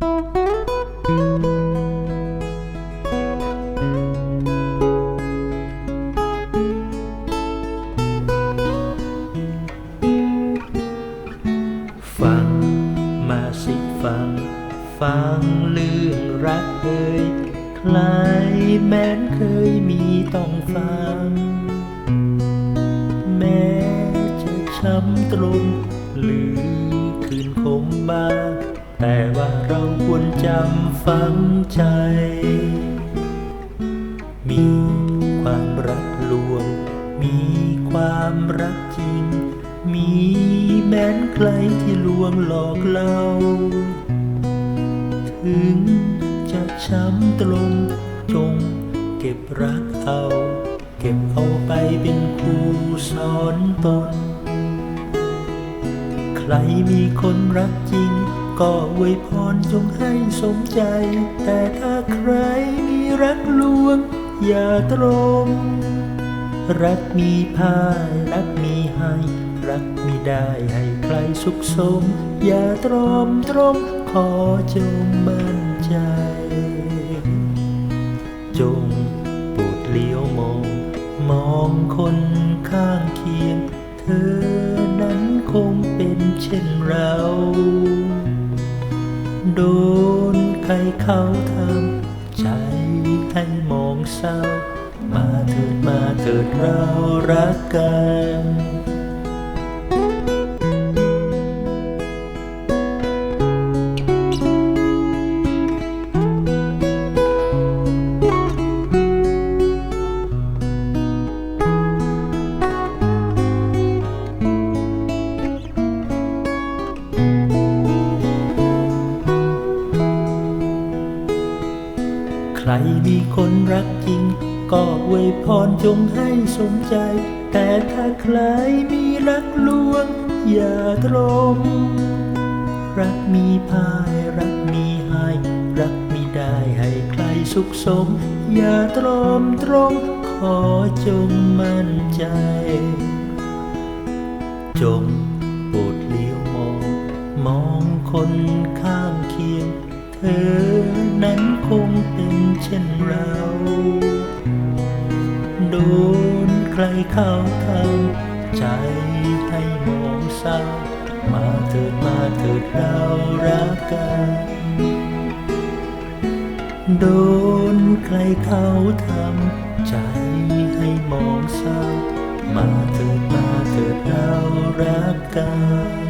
ฟังมาสิฟัง ฟังเรื่องรักเอ่ยใครแม้นเคยมีต้องฟัง แม้จะช้ำตรงหรื วรจำฝังใจ มีความรักลวง มีความรักจริง มีแม้นใครที่ลวงหลอกเรา ถึงจะช้ำตรงจงเก็บรักเอา เก็บเอาไปเป็นครูสอนตน ใครมีคนรักจริง ก็อวยพรจงให้สมใจ แต่ถ้าใครมีรักลวง อย่าตรง รักมีพายรักมีให้ รักมีได้ให้ใครสุขสม อย่าตรอมตรมขอจงมั่นใจ จงโปรดเลี้ยวมอง มองคนข้างเคียง เธอนั้นคงเป็นเช่นเรา โดนใครเขาทำใจให้มองเศร้า มาเถิดมาเถิดเรารักกัน รมีคนรักจริง ก็อวยพรจงให้สมใจ แต่ถ้าใครมีรักลวง อย่าตรงรักมีพาย รักมีให้รักมีได้ให้ใครสุขสม อย่าตรอมตรง ขอจงมั่นใจ จงโปรดเลี้ยวมอง มองคนข้างเคียง เธอนั้นคงเป็นเช่นเรา โดนใครเข้าทำใจให้มองเศร้า มาเถิดมาเถิดเรารักกัน โดนใครเข้าทำใจให้มองเศร้า มาเถิดมาเถิดเรารักกัน